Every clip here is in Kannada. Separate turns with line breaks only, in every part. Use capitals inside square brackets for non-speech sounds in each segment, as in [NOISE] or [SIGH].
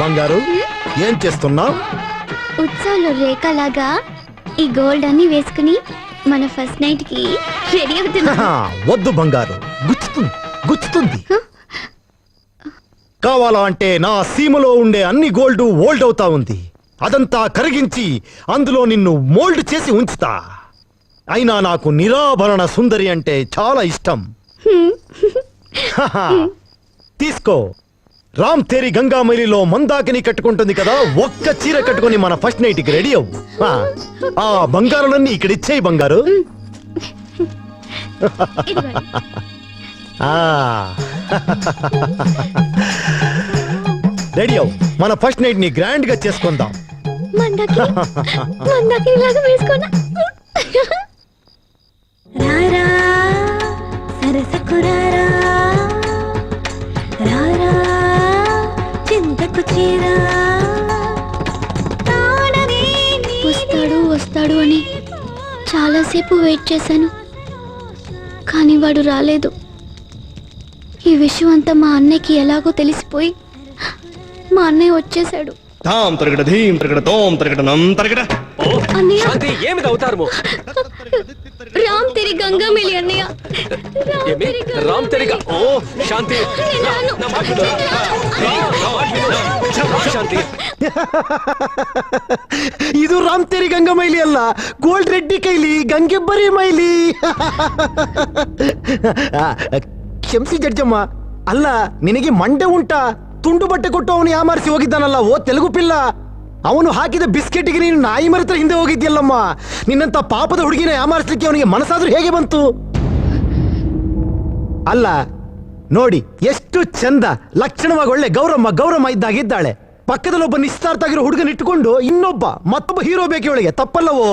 బంగారు ఏం చేస్తున్నావు?
ఉత్సవంలో రేఖలాగా ఈ గోల్డ్ అన్ని వేసుకుని మన ఫస్ట్ నైట్కి రెడీ అవుతున్నా.
వద్దు బంగారు గుచ్చుతుంది గుచ్చుతుంది. కావాలా అంటే నా సీమలో ఉండే అన్ని గోల్డ్ ఓల్డ్ అవుతా ఉంది. అదంతా కరిగించి అందులో నిన్ను మోల్డ్ చేసి ఉంచుతా. అయినా నాకు నిరాభరణ సుందరి అంటే చాలా ఇష్టం. తీసుకో. రామ్ తేరి గంగామైలిలో మందాకిని కట్టుకుంటుంది కదా ఒక్క చీర కట్టుకొని మన ఫస్ట్ నైట్కి రెడీ అవ్వు. ఆ, బంగారులన్నీ ఇక్కడ ఇచ్చేయి బంగారు. ఆ. రెడీ అవ్వు. మన ఫస్ట్ నైట్ని గ్రాండ్గా చేసుకుందాం
వస్తాడు వస్తాడు అని చాలాసేపు వెయిట్ చేశాను. కానీ వాడు రాలేదు. ఈ విషయం అంతా మా అన్నయ్యకి ఎలాగో తెలిసిపోయి మా అన్నయ్య వచ్చేసాడు
తాం తరగడ ధీం తరగడ తోం తరగడ నం తరగడ ఓ
అన్నయ్య
ఏమిది [LAUGHS] ರಾಮ್ ತೆರಿ ಗಂಗಾ ಮೇಲೆ ಅನ್ನಯ್ಯ ರಾಮ್ ತೆರಿಗ ಓ ಶಾಂತಿ
ಇದು ರಾಮ್ ತೇರಿ ಗಂಗಾ ಮೈಲಿ ಅಲ್ಲ ಗೋಲ್ಡ್ ರೆಡ್ಡಿ ಕೈಲಿ ಗಂಗೆ ಬರೀ ಮೈಲಿ ಕ್ಷಮಿಸಿ ಜಡ್ಜಮ್ಮ ಅಲ್ಲ ನಿನಗೆ ಮಂಡೆ ಉಂಟಾ ತುಂಡು ಬಟ್ಟೆ ಕೊಟ್ಟು ಅವನು ಯಾಮಾರಿಸಿ ಹೋಗಿದ್ದಾನಲ್ಲ ಓ ತೆಲುಗು ಪಿಲ್ಲ ಅವನು ಹಾಕಿದ ಬಿಸ್ಕೆಟ್ಗೆ ನೀನು ನಾಯಿ ಮರತ್ರ ಹಿಂದೆ ಹೋಗಿದ್ಯಲ್ಲಮ್ಮ ನಿನ್ನಂತ ಪಾಪದ ಹುಡುಗಿನ ಯಾಮಾರಿಸ್ಲಿಕ್ಕೆ ಅವನಿಗೆ ಮನಸ್ಸಾದ್ರೂ ಹೇಗೆ ಬಂತು ಅಲ್ಲ ನೋಡಿ ಎಷ್ಟು ಚಂದ ಲಕ್ಷಣವಾಗಿ ಒಳ್ಳೆ ಗೌರಮ್ಮ ಗೌರಮ್ಮ ಇದ್ದಾಗಿದ್ದಾಳೆ ಪಕ್ಕದಲ್ಲಿ ಒಬ್ಬ ನಿಶ್ಚಾರ್ಥ ಆಗಿರೋ ಹುಡುಗನ ಇಟ್ಟುಕೊಂಡು ಇನ್ನೊಬ್ಬ ಮತ್ತೊಬ್ಬ ಹೀರೋ ಬೇಕು ಇವಳಿಗೆ ತಪ್ಪಲ್ಲವೋ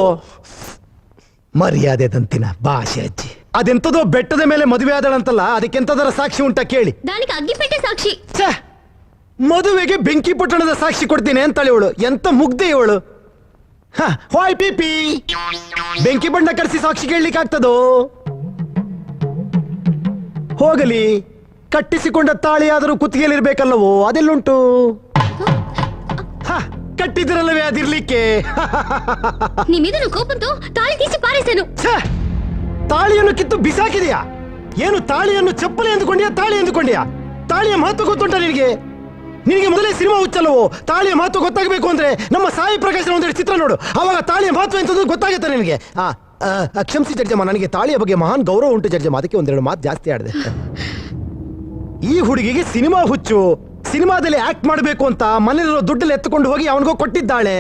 ಮರ್ಯಾದೆ ದಂತಿನ ಭಾಷೆ ಅಜ್ಜಿ ಅದೆಂತದೋ ಬೆಟ್ಟದ ಮೇಲೆ ಮದುವೆ ಆದಳಂತಲ್ಲ ಅದಕ್ಕೆಂತದರ ಸಾಕ್ಷಿ ಉಂಟ ಕೇಳಿ
దానికి అగ్గిపెట్టే సాక్షి
ಛೇ ಮದುವೆಗೆ ಬೆಂಕಿ ಪಟ್ಟಣದ ಸಾಕ್ಷಿ ಕೊಡ್ತೀನಿ ಅಂತಾಳೆ ಇವಳು. ಎಂತ ಮುಗ್ದೆ ಇವಳು. ವಾಯ್ ಪಿಪಿ. ಬೆಂಕಿ ಬಣ್ಣ ಕರೆಸಿ ಸಾಕ್ಷಿ ಕೇಳಲಿಕ್ಕೆ ಆಗ್ತದೋ ಹೋಗಲಿ. ಕಟ್ಟಿಸಿಕೊಂಡ ತಾಳಿಯಾದರೂ ಕುತ್ತಿಗೆಯಲ್ಲಿರ್ಬೇಕಲ್ಲವೋ? ಅದೆಲ್ಲುಂಟು? ಕಟ್ಟಿದ್ರಲ್ಲವೇ ಅದಿರ್ಲಿಕ್ಕೆ? [LAUGHS]
ನಿಮ್ಮಿದನು ಕೋಪಂತು? ತಾಳಿ ತೀಸಿ
ಪಾರಿಸೇನು. ತಾಳಿಯನ್ನು ಕಿತ್ತು ಬಿಸಾಕಿದೆಯಾ? ಏನು ತಾಳಿಯನ್ನು ಚಪ್ಪಲಿ ಎಂದುಕೊಂಡಿಯಾ ತಾಳಿ ಎಂದುಕೊಂಡಿಯಾ ತಾಳಿಯ ಮಹತ್ವ ಗೊತ್ತುಂಟ ನಿನಗೆ? ನಿನಗೆ ಮೊದಲೇ ಸಿನಿಮಾ ಹುಚ್ಚಲ್ಲವೋ ತಾಳಿಯ ಮಹತ್ವ ಗೊತ್ತಾಗಬೇಕು ಅಂದ್ರೆ ನಮ್ಮ ಸಾಯಿ ಪ್ರಕಾಶನ ಒಂದೆರಡು ಚಿತ್ರ ನೋಡು. ಅವಾಗ ತಾಳಿಯ ಮಹತ್ವ ಎಂತದ್ದು ಗೊತ್ತಾಗುತ್ತೆ ನಿನಗೆ. ಆ, ಕ್ಷಮಿಸಿ ಜಡ್ಜಮ್ಮ ನನಗೆ ತಾಳಿಯ ಬಗ್ಗೆ ಮಹಾನ್ ಗೌರವ ಉಂಟು ಜಡ್ಜಮ್ಮ. ಅದಕ್ಕೆ ಒಂದೆರಡು ಮಾತು ಜಾಸ್ತಿ ಆಡಿದೆ. ಈ ಹುಡುಗಿಗೆ ಸಿನಿಮಾ ಹುಚ್ಚು. ಸಿನಿಮಾದಲ್ಲಿ ಆಕ್ಟ್ ಮಾಡಬೇಕು ಅಂತ ಮನೇಲಿರೋ ದುಡ್ಡಲ್ಲಿ ಎತ್ತುಕೊಂಡು ಹೋಗಿ ಅವನಿಗೋ ಕೊಟ್ಟಿದ್ದಾಳೆ.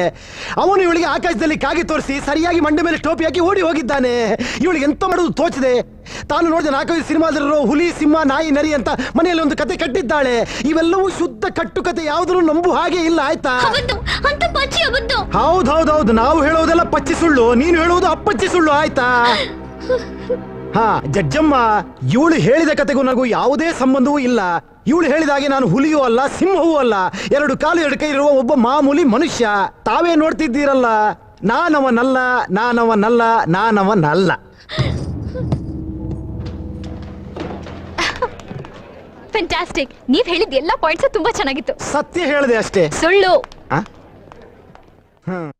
ಅವನು ಇವಳಿಗೆ ಆಕಾಶದಲ್ಲಿ ಕಾಗಿ ತೋರಿಸಿ ಸರಿಯಾಗಿ ಮಂಡೆ ಮೇಲೆ ಟೋಪಿ ಹಾಕಿ ಓಡಿ ಹೋಗಿದ್ದಾನೆ. ಇವಳಿಗೆ ಎಂತ ಮಾಡೋದು ತೋಚಿದೆ. ತಾನು ನೋಡಿದ ನಾಲ್ಕೈದು ಸಿನಿಮಾದಲ್ಲಿರೋ ಹುಲಿ ಸಿಂಹ ನಾಯಿ ನರಿ ಅಂತ ಮನೆಯಲ್ಲಿ ಒಂದು ಕತೆ ಕಟ್ಟಿದ್ದಾಳೆ. ಇವೆಲ್ಲವೂ ಶುದ್ಧ ಕಟ್ಟು ಕತೆ ಯಾವ್ದೂ ನಂಬು ಹಾಗೆ ಇಲ್ಲ ಆಯ್ತಾ? ಹೌದೌದೌದು ನಾವು ಹೇಳೋದೆಲ್ಲ ಪಚ್ಚಿ ಸುಳ್ಳು ನೀನು ಹೇಳುವುದು ಅಪ್ಪಚ್ಚಿ ಸುಳ್ಳು ಆಯ್ತಾ? [LAUGHS] ಹಾ ಜಜ್ಜಮ್ಮ ಇವಳು ಹೇಳಿದ ಕತೆಗೂ ನನಗೂ ಯಾವುದೇ ಸಂಬಂಧವೂ ಇಲ್ಲ. ಇವಳು ಹೇಳಿದಾಗೆ ನಾನು ಹುಲಿಯೂ ಅಲ್ಲ ಸಿಂಹವೂ ಅಲ್ಲ. ಎರಡು ಕಾಲು ಎರಡು ಕೈ ಇರುವ ಒಬ್ಬ ಮಾಮೂಲಿ ಮನುಷ್ಯ. ತಾವೇ ನೋಡ್ತಿದ್ದೀರಲ್ಲ. ನಾನವನಲ್ಲ ನಾನವನಲ್ಲ ನಾನವನಲ್ಲ.
ಫ್ಯಾಂಟಾಸ್ಟಿಕ್ ನೀವು ಹೇಳಿದ ಎಲ್ಲಾ ಪಾಯಿಂಟ್ಸ್ ತುಂಬಾ ಚೆನ್ನಾಗಿತ್ತು.
ಸತ್ಯ ಹೇಳಿದೆ ಅಷ್ಟೇ.
ಸುಳ್ಳು?
ಹ್ಮ್.